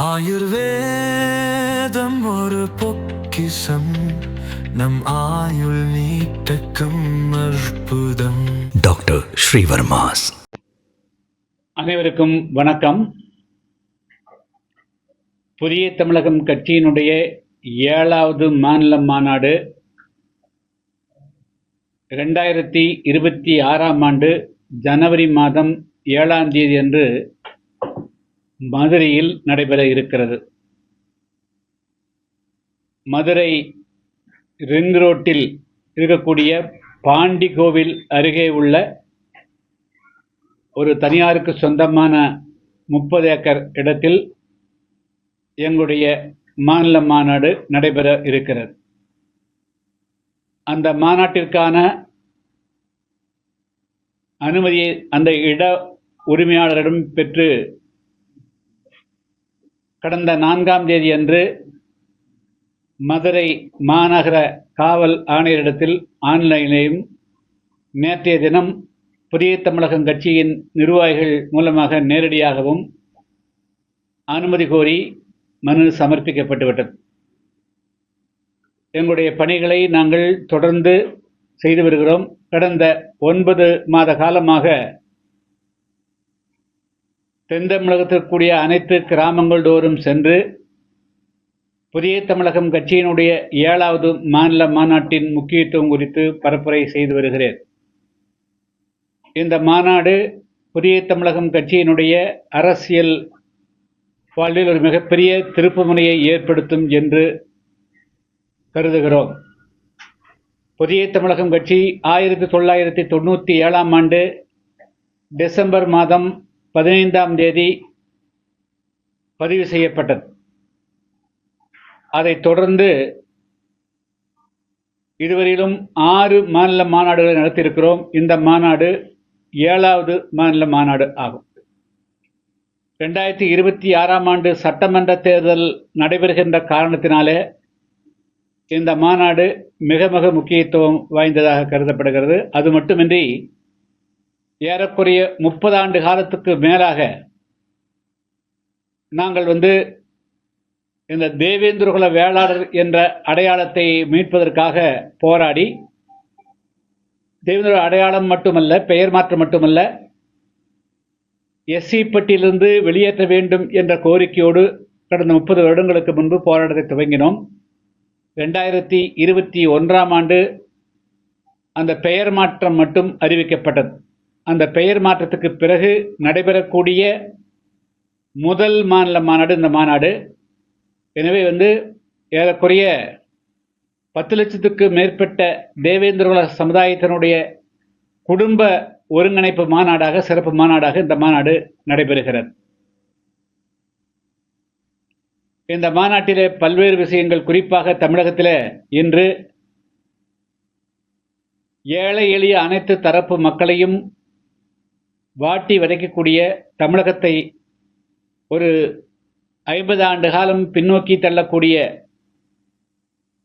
ஆயுர்வேதம் ஒரு பொக்கிசம் நம் ஆயுள் நீட்டக்கும் அற்புதம். டாக்டர் ஸ்ரீவர்மாஸ். அனைவருக்கும் வணக்கம். புதிய தமிழகம் கட்சியினுடைய ஏழாவது மாநில மாநாடு ரெண்டாயிரத்தி இருபத்தி ஆறாம் ஆண்டு ஜனவரி மாதம் ஏழாம் தேதி அன்று மதுரையில் நடைபெற இருக்கிறது. மதுரை ரிங் ரோட்டில் இருக்கக்கூடிய பாண்டி கோவில் அருகே உள்ள ஒரு தனியாருக்கு சொந்தமான முப்பது ஏக்கர் இடத்தில் எங்களுடைய மாநில மாநாடு நடைபெற இருக்கிறது. அந்த மாநாட்டிற்கான அனுமதியை அந்த இட உரிமையாளரிடம் பெற்று கடந்த நான்காம் தேதி அன்று மதுரை மாநகர காவல் ஆணையரிடத்தில் ஆன்லைனிலையும் நேற்றைய தினம் புதிய தமிழகம் கட்சியின் நிர்வாகிகள் மூலமாக நேரடியாகவும் அனுமதி கோரி மனு சமர்ப்பிக்கப்பட்டுவிட்டது. எங்களுடைய பணிகளை நாங்கள் தொடர்ந்து செய்து வருகிறோம். கடந்த ஒன்பது மாத காலமாக தென் தமிழகத்திற்குரிய அனைத்து கிராமங்கள் தோறும் சென்று புதிய தமிழகம் கட்சியினுடைய ஏழாவது மாநில மாநாட்டின் முக்கியத்துவம் குறித்து பரப்புரை செய்து வருகிறேன். இந்த மாநாடு புதிய தமிழகம் கட்சியினுடைய அரசியல் வாழ்வில் ஒரு மிகப்பெரிய திருப்புமுனையை ஏற்படுத்தும் என்று கருதுகிறோம். புதிய தமிழகம் கட்சி ஆயிரத்தி தொள்ளாயிரத்தி தொண்ணூற்றி ஏழாம் ஆண்டு டிசம்பர் மாதம் பதினைந்தாம் தேதி பதிவு செய்யப்பட்டது. அதைத் தொடர்ந்து இதுவரையிலும் ஆறு மாநில மாநாடுகளை நடத்தியிருக்கிறோம். இந்த மாநாடு ஏழாவது மாநில மாநாடு ஆகும். ரெண்டாயிரத்தி இருபத்தி ஆறாம் ஆண்டு சட்டமன்ற தேர்தல் நடைபெறுகின்ற காரணத்தினாலே இந்த மாநாடு மிக மிக முக்கியத்துவம் வாய்ந்ததாக கருதப்படுகிறது. அது மட்டுமின்றி ஏறக்குறைய முப்பது ஆண்டு காலத்துக்கு மேலாக நாங்கள் வந்து இந்த தேவேந்திரகுல வேளாளர் என்ற அடையாளத்தை மீட்பதற்காக போராடி தேவேந்திர அடையாளம் மட்டுமல்ல பெயர் மாற்றம் மட்டுமல்ல எஸ்சி பட்டியிலிருந்து வெளியேற்ற வேண்டும் என்ற கோரிக்கையோடு கடந்த முப்பது வருடங்களுக்கு முன்பு போராட்டத்தை துவங்கினோம். ரெண்டாயிரத்தி இருபத்தி ஒன்றாம் ஆண்டு அந்த பெயர் மாற்றம் மட்டும் அறிவிக்கப்பட்டது. அந்த பெயர் மாற்றத்துக்கு பிறகு நடைபெறக்கூடிய முதல் மாநில மாநாடு இந்த மாநாடு. எனவே வந்து ஏறக்குறைய பத்து லட்சத்துக்கு மேற்பட்ட தேவேந்திரகுல சமுதாயத்தினுடைய குடும்ப ஒருங்கிணைப்பு மாநாடாக சிறப்பு மாநாடாக இந்த மாநாடு நடைபெறுகிறது. இந்த மாநாட்டிலே பல்வேறு விஷயங்கள் குறிப்பாக தமிழகத்தில் இன்று ஏழை எளிய அனைத்து தரப்பு மக்களையும் வாட்டி வதைக்கக்கூடிய தமிழகத்தை ஒரு ஐம்பது ஆண்டு காலம் பின்னோக்கி தள்ளக்கூடிய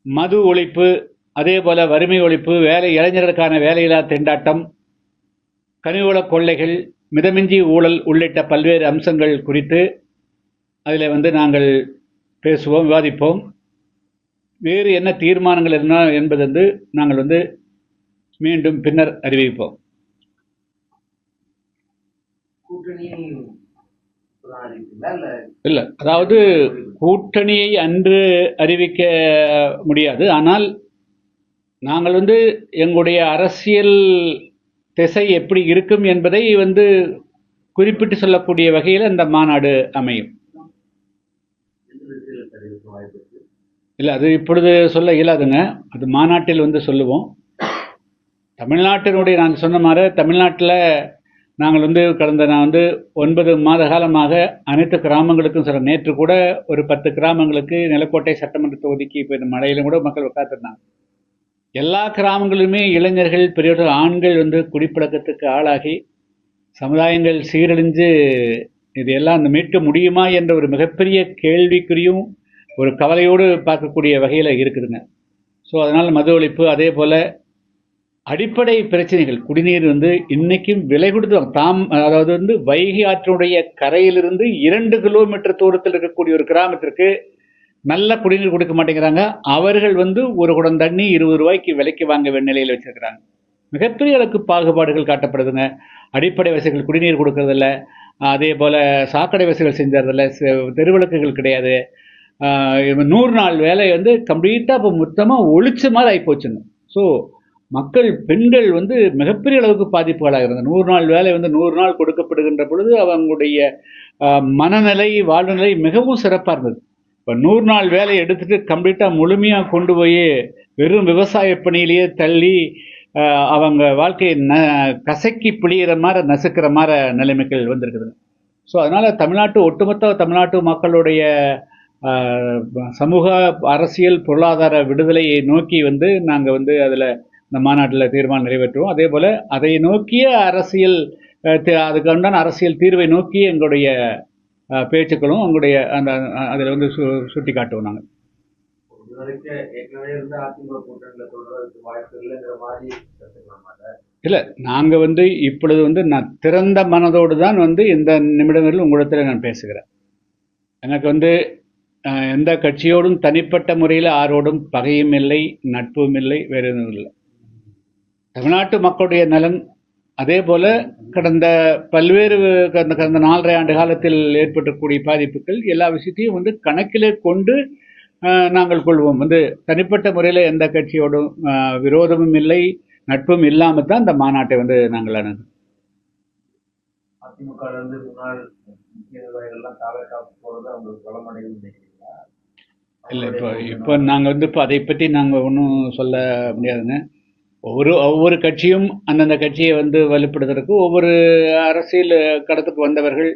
மது ஒழிப்பு அதே போல வறுமை ஒழிப்பு வேலை இளைஞர்களுக்கான வேலையில்லா திண்டாட்டம் கனிவள கொள்ளைகள் மிதமிஞ்சி ஊழல் உள்ளிட்ட பல்வேறு அம்சங்கள் குறித்து அதில் வந்து நாங்கள் பேசுவோம் விவாதிப்போம். வேறு என்ன தீர்மானங்கள் என்ன என்பது வந்து நாங்கள் வந்து மீண்டும் பின்னர் அறிவிப்போம். இல்ல இல்லை அதாவது கூட்டணியை அன்று அறிவிக்க முடியாது. ஆனால் நாங்கள் வந்து எங்களுடைய அரசியல் திசை எப்படி இருக்கும் என்பதை வந்து குறிப்பிட்டு சொல்லக்கூடிய வகையில் அந்த மாநாடு அமையும். இல்ல இல்லை அது இப்பொழுது சொல்ல இயலாதுங்க. அது மாநாட்டில் வந்து சொல்லுவோம். தமிழ்நாட்டினுடைய நான் சொன்ன மாதிரி தமிழ்நாட்டில் நாங்கள் வந்து கடந்த நான் வந்து ஒன்பது மாத காலமாக அனைத்து கிராமங்களுக்கும் சில நேற்று கூட ஒரு பத்து கிராமங்களுக்கு நிலக்கோட்டை சட்டமன்ற தொகுதிக்கு இப்போ இந்த மழையிலும் கூட மக்கள் உட்காந்துருந்தாங்க எல்லா கிராமங்களிலுமே இளைஞர்கள் பெரியவர்கள் ஆண்கள் வந்து குடிப்பழக்கத்துக்கு ஆளாகி சமுதாயங்கள் சீரழிஞ்சு இதையெல்லாம் அந்த மீட்க முடியுமா என்ற ஒரு மிகப்பெரிய கேள்விக்குறியும் ஒரு கவலையோடு பார்க்கக்கூடிய வகையில் இருக்குதுங்க. ஸோ அதனால் மது ஒழிப்பு அதே போல் அடிப்படை பிரச்சனைகள். குடிநீர் வந்து இன்னைக்கும் விலை கொடுத்து தாம் அதாவது வந்து வைகை ஆற்றினுடைய கரையிலிருந்து இரண்டு கிலோமீட்டர் தூரத்தில் இருக்கக்கூடிய ஒரு கிராமத்திற்கு நல்ல குடிநீர் கொடுக்க மாட்டேங்கிறாங்க. அவர்கள் வந்து ஒரு குடம் தண்ணி இருபது ரூபாய்க்கு விலைக்கு வாங்க வேண்டிய நிலையில் வச்சிருக்கிறாங்க. மிகப்பெரிய அளவுக்கு பாகுபாடுகள் காட்டப்படுதுங்க. அடிப்படை வசதிகள் குடிநீர் கொடுக்கறதில்ல. அதே போல் சாக்கடை வசதிகள் செஞ்சதில்ல செ- தெருவிளக்குகள் கிடையாது. நூறு நாள் வேலை வந்து கம்ப்ளீட்டாக இப்போ மொத்தமாக ஒழிச்ச மாதிரி ஆகிப்போச்சுங்க ஸோ மக்கள் பெண்கள் வந்து மிகப்பெரிய அளவுக்கு பாதிப்புகளாகிறது நூறு நாள் வேலை வந்து நூறு நாள் கொடுக்கப்படுகின்ற பொழுது அவங்களுடைய மனநிலை வாழ்நிலை மிகவும் சிறப்பாக இருந்தது. இப்போ நூறு நாள் வேலையை எடுத்துட்டு கம்ப்ளீட்டாக முழுமையாக கொண்டு போய் வெறும் விவசாய பணியிலேயே தள்ளி அவங்க வாழ்க்கையை ந கசக்கி பிழியிற மாதிரி நசுக்கிற மாதிரி நிலைமைகள் வந்திருக்குது. ஸோ அதனால் தமிழ்நாட்டு ஒட்டுமொத்த தமிழ்நாட்டு மக்களுடைய சமூக அரசியல் பொருளாதார விடுதலையை நோக்கி வந்து நாங்கள் வந்து அதில் இந்த மாநாட்டில் தீர்மானம் நிறைவேற்றுவோம். அதே போல் அதை நோக்கிய அரசியல் அதுக்கு உண்டான அரசியல் தீர்வை நோக்கி எங்களுடைய பேச்சுக்களும் உங்களுடைய அந்த அதில் வந்து சு சுட்டி காட்டுவோம் நாங்கள் இல்லை நாங்கள் வந்து இப்பொழுது வந்து நான் திறந்த மனதோடு தான் வந்து இந்த நிமிடங்களில் உங்களிடத்தில் நான் பேசுகிறேன். எனக்கு வந்து எந்த கட்சியோடும் தனிப்பட்ட முறையில் ஆரோடும் பகையும் இல்லை நட்பும் இல்லை வேறு எதுவும் இல்லை. தமிழ்நாட்டு மக்களுடைய நலன் அதே போல கடந்த பல்வேறு கடந்த கடந்த நாலரை ஆண்டு காலத்தில் ஏற்பட்டக்கூடிய பாதிப்புகள் எல்லா விஷயத்தையும் வந்து கணக்கிலே கொண்டு நாங்கள் கொள்வோம். வந்து தனிப்பட்ட முறையில் எந்த கட்சியோடும் விரோதமும் இல்லை நட்பும் இல்லாமல் தான் இந்த மாநாட்டை வந்து நாங்கள் அணுகு இல்லை இப்போ இப்போ நாங்கள் வந்து இப்போ அதை பற்றி நாங்கள் ஒன்றும் சொல்ல முடியாதுங்க. ஒவ்வொரு ஒவ்வொரு கட்சியும் அந்தந்த கட்சியை வந்து வலுப்படுத்துறதுக்கு ஒவ்வொரு அரசியல் கடத்துக்கு வந்தவர்கள்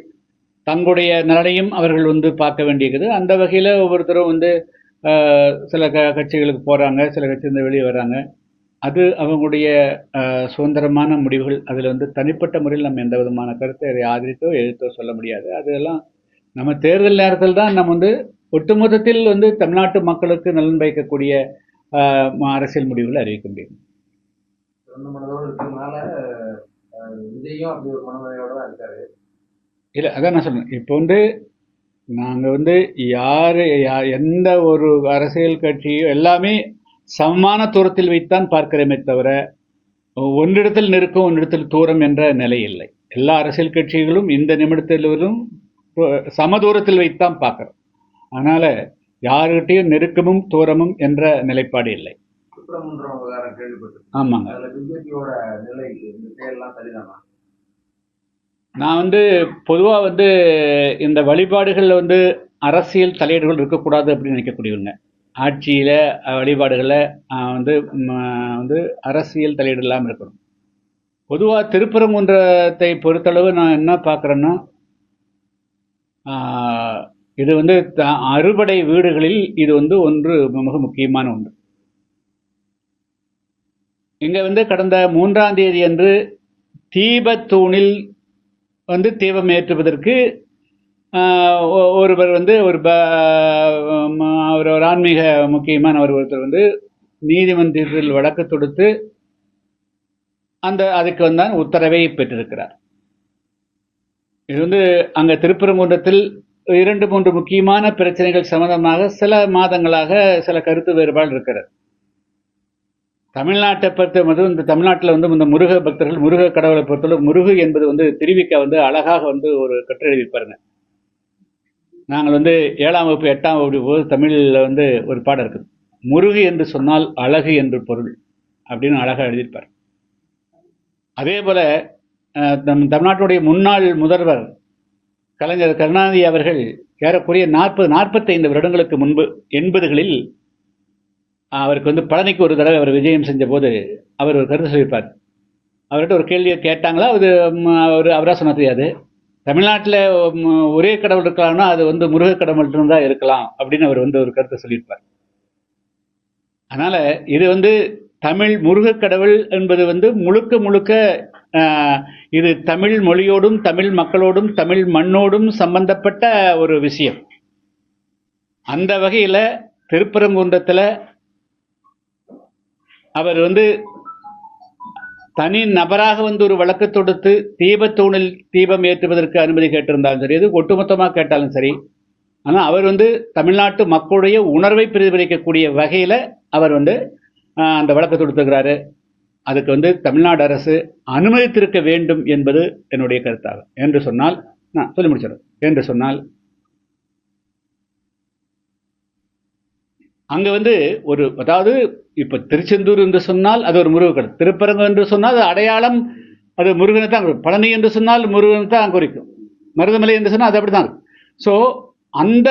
தங்களுடைய நலனையும் அவர்கள் வந்து பார்க்க வேண்டியிருக்குது. அந்த வகையில் ஒவ்வொருத்தரும் வந்து சில க கட்சிகளுக்கு போகிறாங்க சில கட்சியிலேருந்து வெளியே வராங்க. அது அவங்களுடைய சுதந்திரமான முடிவுகள். அதில் வந்து தனிப்பட்ட முறையில் நம்ம எந்த விதமான கருத்தை அதை ஆதரித்தோ எதிர்த்தோ சொல்ல முடியாது. அதெல்லாம் நம்ம தேர்தல் நேரத்தில் தான் நம்ம வந்து ஒட்டுமொத்தத்தில் வந்து தமிழ்நாட்டு மக்களுக்கு நலன் பயக்கக்கூடிய அரசியல் முடிவுகளை அறிவிக்க முடியும். சொந்த மனதோடு இருக்கிறதுனால விஜயும் அப்படி ஒரு மனநிலையோட தான் இருக்காரு. இல்லை அதான் நான் சொல்றேன். இப்போ வந்து நாங்கள் வந்து யார் யா எந்த ஒரு அரசியல் கட்சியோ எல்லாமே சமமான தூரத்தில் வைத்தான் பார்க்கிறோமே தவிர ஒன்றிடத்தில் நெருக்கம் ஒன்றிடத்தில் தூரம் என்ற நிலை இல்லை. எல்லா அரசியல் கட்சிகளும் இந்த நிமிடத்திலும் சம தூரத்தில் வைத்தான் பார்க்குறோம். அதனால் யாருக்கிட்டையும் நெருக்கமும் தூரமும் என்ற நிலைப்பாடு இல்லை. விவகாரம் கேள்விப்பட்டிருக்கேன். ஆமாங்க. அதுல பிஜேபியோட நிலை இந்த செயல்லாம் சரிதானா? நான் வந்து பொதுவாக வந்து இந்த வழிபாடுகளில் வந்து அரசியல் தலையீடுகள் இருக்கக்கூடாது அப்படின்னு நினைக்கக்கூடியவங்க. ஆட்சியில் வழிபாடுகளில் வந்து வந்து அரசியல் தலையீடு இல்லாமல் இருக்கணும். பொதுவாக திருப்பரங்குன்றத்தை பொறுத்தளவு நான் என்ன பார்க்குறேன்னா இது வந்து அறுபடை வீடுகளில் இது வந்து ஒன்று மிக முக்கியமான ஒன்று. இங்கே வந்து கடந்த மூன்றாம் தேதி அன்று தீபத்தூணில் வந்து தீபம் ஏற்றுவதற்கு ஒ- ஒருவர் வந்து ஒரு ப அவர் ஒரு ஆன்மீக முக்கியமான ஒரு ஒருத்தர் வந்து நீதிமன்றத்தில் வழக்கு தொடுத்து அந்த அதுக்கு வந்தான் உத்தரவை பெற்றிருக்கிறார். இது வந்து அங்கே திருப்பரங்குன்றத்தில் இரண்டு மூன்று முக்கியமான பிரச்சனைகள் சம்பந்தமாக சில மாதங்களாக சில கருத்து வேறுபாடு இருக்கிறது. தமிழ்நாட்டை பொறுத்த மட்டும் இந்த தமிழ்நாட்டில் வந்து இந்த முருக பக்தர்கள் முருக கடவுளை பொறுத்தளவு முருகு என்பது வந்து திருவிக்க வந்து அழகாக வந்து ஒரு கட்டுரை எழுதியிருப்பாருங்க. நாங்கள் வந்து ஏழாம் வகுப்பு எட்டாம் வகுப்பு போது தமிழில் வந்து ஒரு பாடம் இருக்குது. முருகு என்று சொன்னால் அழகு என்று பொருள் அப்படின்னு அழகாக எழுதியிருப்பார். அதே போல் நம் தமிழ்நாட்டுடைய முன்னாள் முதல்வர் கலைஞர் கருணாநிதி அவர்கள் ஏறக்குறைய நாற்பது நாற்பத்தைந்து வருடங்களுக்கு முன்பு எண்பதுகளில் அவருக்கு வந்து பழனிக்கு ஒரு தடவை அவர் விஜயம் செஞ்ச போது அவர் ஒரு கருத்து சொல்லியிருப்பார். அவர்கிட்ட ஒரு கேள்வியை கேட்டாங்களா? அது அவர் அவராக சொன்ன தெரியாது. தமிழ்நாட்டில் ஒரே கடவுள் இருக்கலாம்னா அது வந்து முருக கடவுள் மட்டும்தான் இருக்கலாம் அப்படின்னு அவர் வந்து ஒரு கருத்தை சொல்லியிருப்பார். அதனால் இது வந்து தமிழ் முருகக் கடவுள் என்பது வந்து முழுக்க முழுக்க ஆஹ், இது தமிழ் மொழியோடும் தமிழ் மக்களோடும் தமிழ் மண்ணோடும் சம்பந்தப்பட்ட ஒரு விஷயம். அந்த வகையில் திருப்பரங்குன்றத்தில் அவர் வந்து தனி நபராக வந்து ஒரு வழக்கு தொடுத்து தீபத்தூணில் தீபம் ஏற்றுவதற்கு அனுமதி கேட்டிருந்தாலும் சரி இது ஒட்டுமொத்தமாக கேட்டாலும் சரி ஆனால் அவர் வந்து தமிழ்நாட்டு மக்களுடைய உணர்வை பிரதிபலிக்கக்கூடிய வகையில் அவர் வந்து அந்த வழக்கு தொடுத்துக்கிறாரு அதுக்கு வந்து தமிழ்நாடு அரசு அனுமதித்திருக்க வேண்டும் என்பது என்னுடைய கருத்தாகும் என்று சொன்னால் நான் சொல்லி முடிச்சிடும் என்று சொன்னால் அங்கே வந்து ஒரு அதாவது இப்போ திருச்செந்தூர் என்று சொன்னால் அது ஒரு முருகன் திருப்பரங்கம் என்று சொன்னால் அது அடையாளம் அது முருகனை தான் குறிக்கும். பழனி என்று சொன்னால் முருகனை தான் குறிக்கும். மருதமலை என்று சொன்னால் அது அப்படிதான் இருக்கும். ஸோ அந்த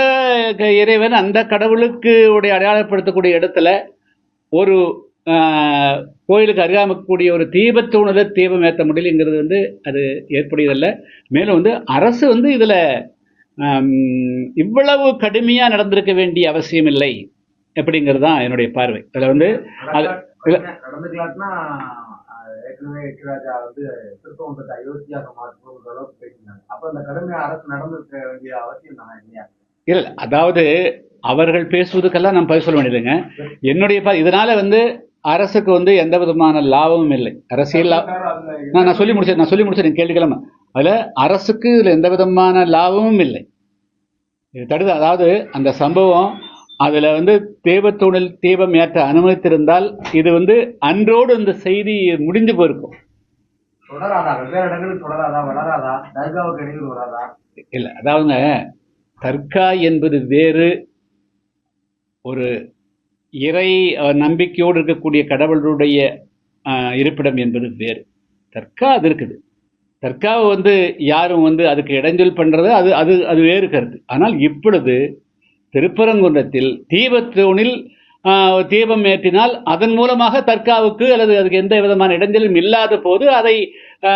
க- இறைவன் அந்த கடவுளுக்கு உடைய அடையாளப்படுத்தக்கூடிய இடத்துல ஒரு கோயிலுக்கு அருகாமக்கூடிய ஒரு தீபத்தூணில் தீபம் ஏற்ற முடியலங்கிறது வந்து அது ஏற்புடையதல்ல. மேலும் வந்து அரசு வந்து இதில் இவ்வளவு கடுமையாக நடந்திருக்க வேண்டிய அவசியம் இல்லை. அப்படிங்கிறது தான் என்னுடைய பார்வை. அதில் வந்து அது ஏற்கனவே எச்ராஜா வந்து திருப்பவந்தத்தை அயோத்தியாக மாற்றணுன்ற அளவுக்கு பேசினாங்க அப்ப அந்த கடுமையா அரசு நடந்திருக்க வேண்டிய அவசியம் தானே இல்லையா? இல்லை அதாவது அவர்கள் பேசுவதுக்கெல்லாம் நான் பதில் சொல்ல வேண்டியதுங்க என்னுடைய இதனால வந்து அரசுக்கு வந்து எந்த விதமான லாபமும் இல்லை. அரசியல் நான் நான் சொல்லி முடிச்சேன் நான் சொல்லி முடிச்சேன் கேள்விக்கிழமை. அதில் அரசுக்கு இதில் எந்த விதமான லாபமும் இல்லை. இது தடுத்து அதாவது அந்த சம்பவம் அதில் வந்து தீபத்தூணில் தீபம் ஏற்ற அனுமதித்திருந்தால் இது வந்து அன்றோடு இந்த செய்தி முடிந்து போயிருக்கும். இல்லை அதாவதுங்க தர்கா என்பது வேறு. ஒரு இறை நம்பிக்கையோடு இருக்கக்கூடிய கடவுளுடைய இருப்பிடம் என்பது வேறு. தர்கா அது இருக்குது. தர்காவை வந்து யாரும் வந்து அதுக்கு இடைஞ்சல் பண்ணுறது அது அது அது வேறு கருத்து. ஆனால் இப்பொழுது திருப்பரங்குன்றத்தில் தீபத்தூணில் தீபம் ஏற்றினால் அதன் மூலமாக தர்காவுக்கு அல்லது அதுக்கு எந்த விதமான இடைஞ்சலும் இல்லாத போது அதை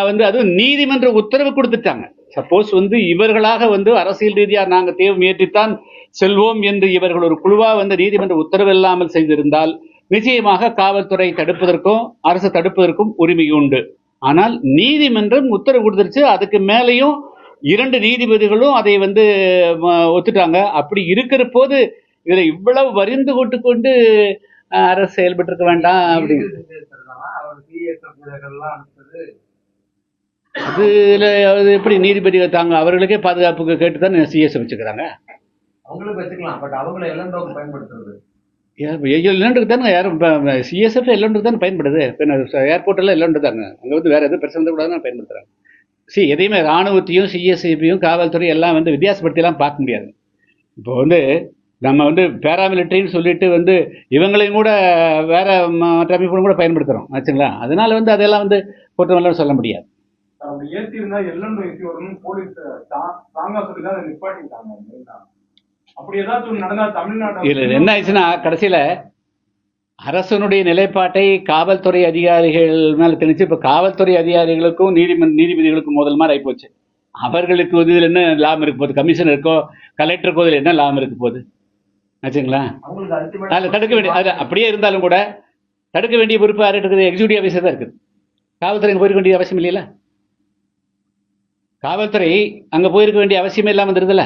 வந்து அது நீதிமன்ற உத்தரவு கொடுத்துட்டாங்க. சப்போஸ் வந்து இவர்களாக வந்து அரசியல் ரீதியாக நாங்கள் தீபம் ஏற்றித்தான் செல்வோம் என்று இவர்கள் ஒரு குழுவாக வந்து நீதிமன்ற உத்தரவு இல்லாமல் செய்திருந்தால் நிச்சயமாக காவல்துறை தடுப்பதற்கும் அரசு தடுப்பதற்கும் உரிமை உண்டு ஆனால் நீதிமன்றம் உத்தரவு கொடுத்துருச்சு. அதுக்கு மேலேயும் இரண்டு நீதிபதிகளும் அதை வந்து ஒத்துட்டாங்க. அப்படி இருக்கிற போது இதில் இவ்வளவு வரிந்து கொண்டு கொண்டு அரசு செயல்பட்டு இருக்க வேண்டாம் அப்படி. அதுல அது எப்படி நீதிபதிகள் தாங்க அவர்களுக்கே பாதுகாப்புக்கு கேட்டு தான் சிஎஸ் வச்சுக்கிறாங்க. அவங்களுக்கு வச்சுக்கலாம் பட் அவங்கள எல்லண்டோக்கு பயன்படுத்துறது. எல்லோன்றுக்கு தானே யாரும் சிஎஸ்எஃப் எல்லோன்றுக்கு தானே பயன்படுது. இப்போ ஏர்போர்ட் எல்லாம் எல்லோன்று தாங்க அங்கே வந்து வேற எதுவும் பிரச்சனை கூட பயன்படுத்துறாங்க. சி எதையுமே ராணுவத்தையும் சிஎஸ்சிபியும் காவல்துறை எல்லாம் வந்து வித்தியாசப்படுத்திலாம் பார்க்க முடியாது. இப்போ வந்து நம்ம வந்து பேராமிலிட்டரின்னு சொல்லிட்டு வந்து இவங்களையும் கூட வேற மற்ற அமைப்புகளும் கூட பயன்படுத்துகிறோம் ஆச்சுங்களா? அதனால வந்து அதெல்லாம் வந்து குற்றமெல்லாம் சொல்ல முடியாது. தான். அப்படி நடந்தா தமிழ்நாடு இதில் என்ன ஆயிடுச்சுன்னா கடைசியில் அரசனுடைய நிலைப்பாட்டை காவல்துறை அதிகாரிகள் மேலே திணிச்சு இப்போ காவல்துறை அதிகாரிகளுக்கும் நீதிமன்ற நீதிபதிகளுக்கும் முதல் மாதிரி ஆகிப்போச்சு அவர்களுக்கு வந்து இதில் என்ன லாபம் இருக்க போகுது? கமிஷனருக்கோ கலெக்டருக்கோ இதில் என்ன லாபம் இருக்க போகுது? ஆச்சுங்களா? அல்டிமேட் அதில் தடுக்க வேண்டிய அது அப்படியே இருந்தாலும் கூட தடுக்க வேண்டிய பொறுப்பு யார் இருக்குது எக்ஸிக்யூட்டிவ் ஆஃபீஸர் தான் இருக்குது. காவல்துறை போயிருக்க வேண்டிய அவசியம் இல்லைல்ல. காவல்துறை அங்கே போயிருக்க வேண்டிய அவசியமே இல்லாமல் வந்துருதுல்ல.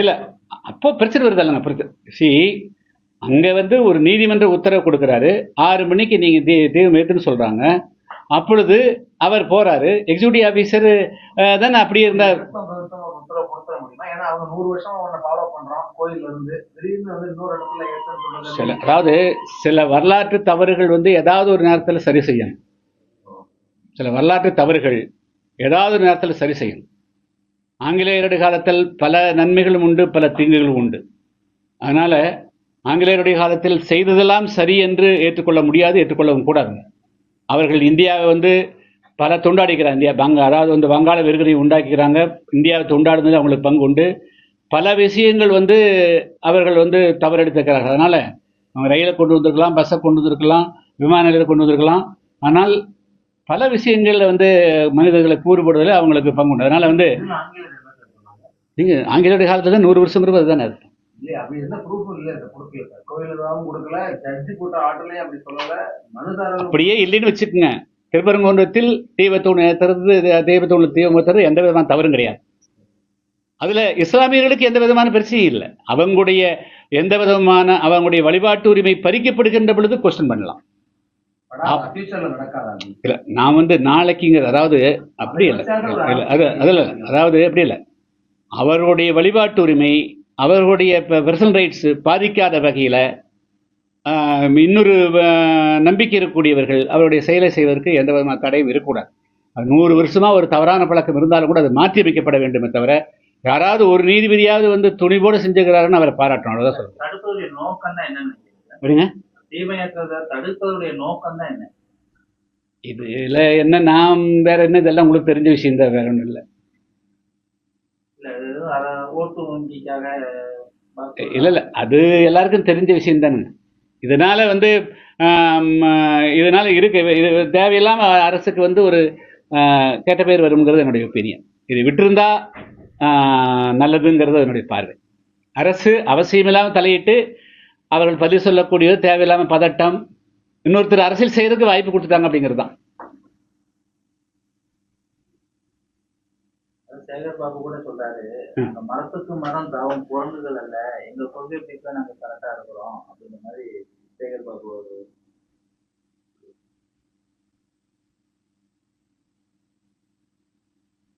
இல்ல அப்போ பிரச்சனை வருது இல்லைங்க பிரச்சனை சி அங்க வந்து ஒரு நீதிமன்ற உத்தரவு கொடுக்குறாரு. ஆறு மணிக்கு நீங்க தீ தீபம் ஏத்துன்னு சொல்றாங்க. அப்பொழுது அவர் போறாரு. எக்ஸிக்யூட்டிவ் ஆபீசர் தானே அப்படியே இருந்தார். சில அதாவது சில வரலாற்று தவறுகள் வந்து ஏதாவது ஒரு நேரத்தில் சரி செய்யணும். சில வரலாற்று தவறுகள் ஏதாவது ஒரு நேரத்தில் சரி செய்யணும். ஆங்கிலேயருடைய காலத்தில் பல நன்மைகளும் உண்டு பல தீங்குகளும் உண்டு. அதனால் ஆங்கிலேயருடைய காலத்தில் செய்ததெல்லாம் சரி என்று ஏற்றுக்கொள்ள முடியாது ஏற்றுக்கொள்ளவும் கூடாதுங்க அவர்கள் இந்தியாவை வந்து பல துண்டாடிக்கிறாங்க. இந்தியா பங்க அதாவது வந்து வங்காள விருகரை உண்டாக்கிக்கிறாங்க. இந்தியாவை துண்டாடுனது அவங்களுக்கு பங்கு உண்டு. பல விஷயங்கள் வந்து அவர்கள் வந்து தவறெடுத்துக்கிறார்கள் அதனால் அவங்க ரயிலை கொண்டு வந்திருக்கலாம் பஸ்ஸை கொண்டு வந்திருக்கலாம் விமான நிலையத்தை கொண்டு வந்திருக்கலாம். ஆனால் பல விஷயங்களில் வந்து மனிதர்களை கூறுபடுவதில் அவங்களுக்கு பங்கு உண்டு. அதனால் வந்து நீங்கள் ஆங்கிலேயருடைய காலத்தில் நூறு வருஷம் இருக்கும் அதுதானே அர்த்தம் இல்லையா? அப்படி எந்த ப்ரூஃபும் இல்ல. இந்த கொடுக்கல. சார் கோயிலுக்காகவும் கொடுக்கல. ஜட்ஜி கூட்ட ஆர்டர்லயும் அப்படி சொல்லல. மனுதாரர் அப்படியே இல்லைன்னு வச்சுக்கோங்க. திருப்பரங்குன்றத்தில் தீபத்தூண் ஏற்றுறது தீபத்தூண் தீபம் ஏற்றுறது எந்த விதமான தவறும் கிடையாது. அதில் இஸ்லாமியர்களுக்கு எந்த விதமான பிரச்சனையும் இல்லை. அவங்களுடைய எந்த விதமான அவங்களுடைய வழிபாட்டு உரிமை பறிக்கப்படுகின்ற பொழுது கொஸ்டின் பண்ணலாம்? இல்லை நான் வந்து நாளைக்குங்கிறது அதாவது அப்படி இல்லை. இல்லை அது அதில் அதாவது அப்படி இல்லை. அவர்களுடைய வழிபாட்டு உரிமை அவர்களுடைய பர்சனல் ரைட்ஸ் பாதிக்காத வகையில் இன்னொரு நம்பிக்கை இருக்கக்கூடியவர்கள் அவருடைய செயலை செய்வதற்கு எந்த விதமான தடையும் இருக்கக்கூடாது. நூறு வருஷமா ஒரு தவறான பழக்கம் இருந்தாலும் கூட அது மாற்றி அமைக்கப்பட வேண்டுமே தவிர யாராவது ஒரு நீதிபதியாவது வந்து துணிவோடு செஞ்சுக்கிறாருன்னு அவரை பாராட்டணும். அவ்வளோதான் தடுப்பதுடைய நோக்கம் தான் என்னன்னு தடுப்பதுடைய நோக்கம் தான் என்ன? இதுல என்ன நாம் வேற என்ன இதெல்லாம் உங்களுக்கு தெரிஞ்ச விஷயம் தான் வேற ஒன்றும் இல்லை. ஓட்டு வங்கிக்காக வாக்கு- இல்லை இல்லை அது எல்லாருக்கும் தெரிஞ்ச விஷயம் தானே. இதனால வந்து இதனால இருக்கு. இது தேவையில்லாம அரசுக்கு வந்து ஒரு கேட்ட கெட்ட பேர் வருங்கிறது என்னுடைய ஒப்பீனியன் இது விட்டிருந்தா நல்லதுங்கிறது என்னுடைய பார்வை. அரசு அவசியமில்லாமல் தலையிட்டு அவர்கள் பதில் சொல்லக்கூடியது தேவையில்லாமல் பதட்டம் இன்னொருத்தர் அரசியல் செய்யறதுக்கு வாய்ப்பு கொடுத்துட்டாங்க அப்படிங்கிறது தான். சேகர் பாபு கூட சொல்றாரு. அந்த மரத்துக்கு மரம் தாவும் குரங்குகள் அல்ல. எங்க கொள்கை பிடிக்க நாங்க கரெக்டா இருக்கிறோம். அப்படின்ற மாதிரி சேகர் பாபு ஒரு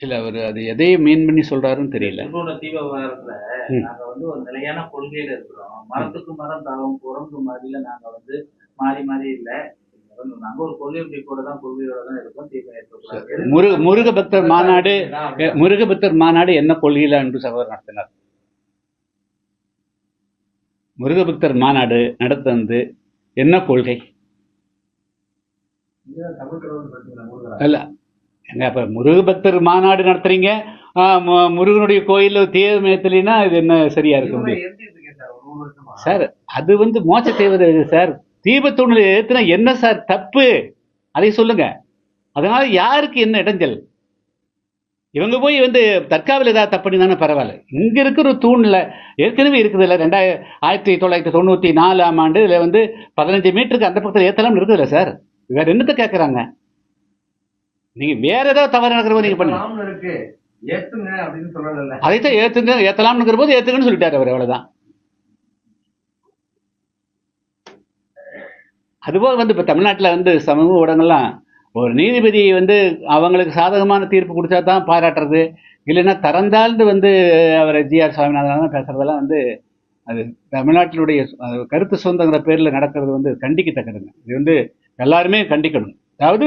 இல்லை அவர் அது எதையை மீன் பண்ணி சொல்றாருன்னு தெரியல. திருபுவன தீப விவகாரத்துல ம். நாங்க வந்து ஒரு நிலையான கொள்கையில இருக்கிறோம். மரத்துக்கு மரம் தாவும் குரங்கு மாதிரில நாங்க வந்து மாறி மாறி இல்ல. முருக முருக பக்தர் மாநாடு முருகபக்தர் மாநாடு என்ன கொள்கையில் அன்பு சகோதரர் நடத்தினார்? முருகபக்தர் மாநாடு நடத்தந்து என்ன கொள்கை? இல்ல எங்க அப்ப முருகபக்தர் மாநாடு நடத்துறீங்க? முருகனுடைய கோயிலில் தீர்மயத்தினா இது என்ன சரியா இருக்க முடியும்? சார் அது வந்து மோட்ச தேவதை சார்? தீபத்தூணில் ஏத்துனா என்ன சார் தப்பு? அதை சொல்லுங்க. அதனால யாருக்கு என்ன இடைஞ்சல்? இவங்க போய் வந்து தற்காவில் ஏதாவது தப்பு தானே பரவாயில்ல. இங்க இருக்கிற தூண்ல ஏற்கனவே இருக்குது இல்லை ரெண்டாயிர ஆயிரத்தி தொள்ளாயிரத்தி தொண்ணூத்தி நாலாம் ஆண்டு இதுல வந்து பதினஞ்சு மீட்டருக்கு அந்த பக்கத்தில் ஏத்தலாம்னு இருக்குதுல்ல சார்? வேற என்னத்தை கேட்கறாங்க? நீங்க வேற ஏதாவது தவறு நடக்கிறப்ப நீங்க பண்ணுங்க. அதைத்தான் ஏத்துங்க ஏத்தலாம்னுங்கிற போது ஏத்துங்கன்னு சொல்லிட்டாரு அவர் அவ்வளவுதான். அதுபோக வந்து இப்போ தமிழ்நாட்டில் வந்து சமூக ஊடகங்கள்லாம் ஒரு நீதிபதி வந்து அவங்களுக்கு சாதகமான தீர்ப்பு கொடுத்தா தான் பாராட்டுறது. இல்லைன்னா தரந்தாழ்ந்து வந்து அவரை ஜிஆர் சுவாமிநாதன் பேசுறதெல்லாம் வந்து அது தமிழ்நாட்டினுடைய கருத்து சொந்தங்கிற பேரில் நடக்கிறது வந்து கண்டிக்கத்தக்கதுங்க. இது வந்து எல்லாருமே கண்டிக்கணும். அதாவது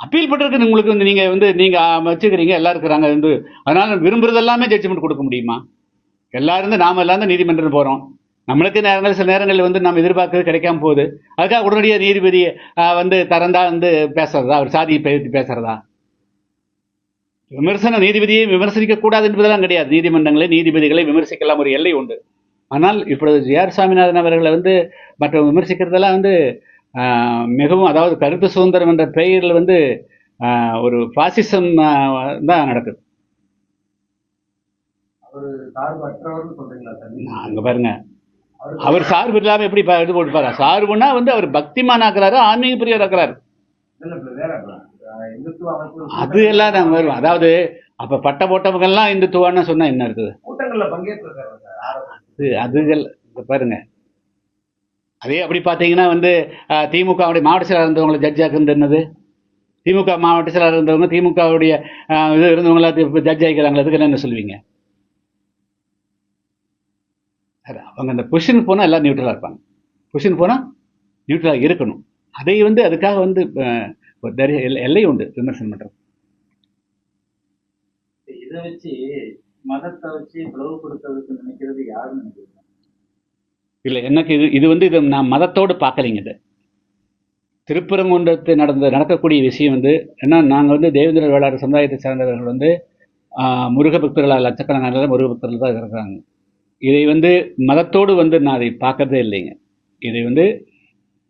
அப்பீல் பண்ணுறதுக்கு உங்களுக்கு வந்து நீங்கள் வந்து நீங்கள் வச்சுக்கிறீங்க எல்லாம் இருக்கிறாங்க வந்து அதனால் விரும்புகிறது எல்லாமே ஜட்ஜ்மெண்ட் கொடுக்க முடியுமா? எல்லாரும் நாம் நாம எல்லாம் தான் நீதிமன்றம் போகிறோம் நம்மளுக்கு நேரங்கள் சில நேரங்களில் வந்து நம்ம எதிர்பார்க்கறது கிடைக்காம போகுது. அதுக்காக உடனடியாக நீதிபதி வந்து திறந்தா வந்து பேசுறதா? அவர் சாதியை பற்றி பேசுறதா? விமர்சனம் நீதிபதியை விமர்சிக்க கூடாது என்பதெல்லாம் கிடையாது. நீதிமன்றங்களை நீதிபதிகளை விமர்சிக்கலாம் ஒரு எல்லை உண்டு. ஆனால் இப்பொழுது ஜி. ஆர். சாமிநாதன் அவர்களை வந்து மற்ற விமர்சிக்கிறதெல்லாம் வந்து மிகவும் அதாவது கருத்து சுதந்திரம் என்ற பெயரில் வந்து ஒரு பாசிசம் தான் நடக்குது? அங்க பாருங்க. அவரு சார்பு இல்லாம எப்படி இது போட்டுப்பாரா? சார்புனா வந்து அவர் பக்திமான் ஆக்குறாரு. ஆன்மீக பிரியர் ஆக்குறாரு அது எல்லாம் நாங்க வருவோம் அதாவது அப்ப பட்ட போட்டவங்க எல்லாம் இந்துத்துவான்னு சொன்னா என்ன இருக்குது. அது அதுகள் பாருங்க. அதே அப்படி பார்த்தீங்கன்னா வந்து திமுகவுடைய மாவட்ட செயலாளர் இருந்தவங்களை ஜட்ஜ் ஆக்குறது என்னது? திமுக மாவட்ட செயலாளர் இருந்தவங்க திமுகவுடைய இது இருந்தவங்கள ஜட்ஜ் ஆகிக்கிறாங்களா அதுக்கு என்ன சொல்லுவீங்க? அவங்க அந்த பொசிஷன் போனால் எல்லாம் நியூட்ரலாக இருப்பாங்க. பொசிஷன் போனால் நியூட்ரலாக இருக்கணும். அதை வந்து அதுக்காக வந்து அஹ், ஒரு தரி- எல்லை- எல்லை உண்டு விமர்சனம் பண்ணுறது இதை வச்சு மதத்தை வச்சு பிளவுபடுத்துறதுக்கு நினைக்கிறது யாருன்னு நினைக்கிறீங்க? இல்லை எனக்கு இது இது வந்து இது நான் மதத்தோடு பார்க்கலைங்க இது. திருப்பரங்குன்றத்து நடந்த நடக்கக்கூடிய விஷயம் வந்து ஏன்னா நாங்கள் வந்து தேவேந்திர வேளாளர் சமுதாயத்தை சேர்ந்தவர்கள் வந்து முருக பக்தர்களால் லட்சக்கணக்கான முருக பக்தர்கள் தான் இருக்கிறாங்க. இதை வந்து மதத்தோடு வந்து நான் அதை பார்க்கறதே இல்லைங்க. இதை வந்து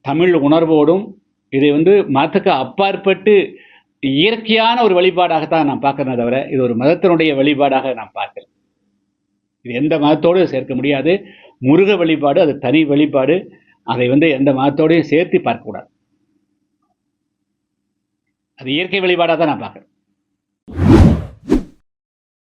தமிழ் உணர்வோடும் இதை வந்து மதத்துக்கு அப்பாற்பட்டு இயற்கையான ஒரு வழிபாடாகத்தான் நான் பார்க்கறேனே தவிர இது ஒரு மதத்தினுடைய வழிபாடாக நான் பார்க்கல. இது எந்த மதத்தோடு சேர்க்க முடியாது. முருக வழிபாடு அது தனி வழிபாடு. அதை வந்து எந்த மதத்தோடையும் சேர்த்து பார்க்கக்கூடாது. அது இயற்கை வழிபாடாக தான் நான் பார்க்குறேன்.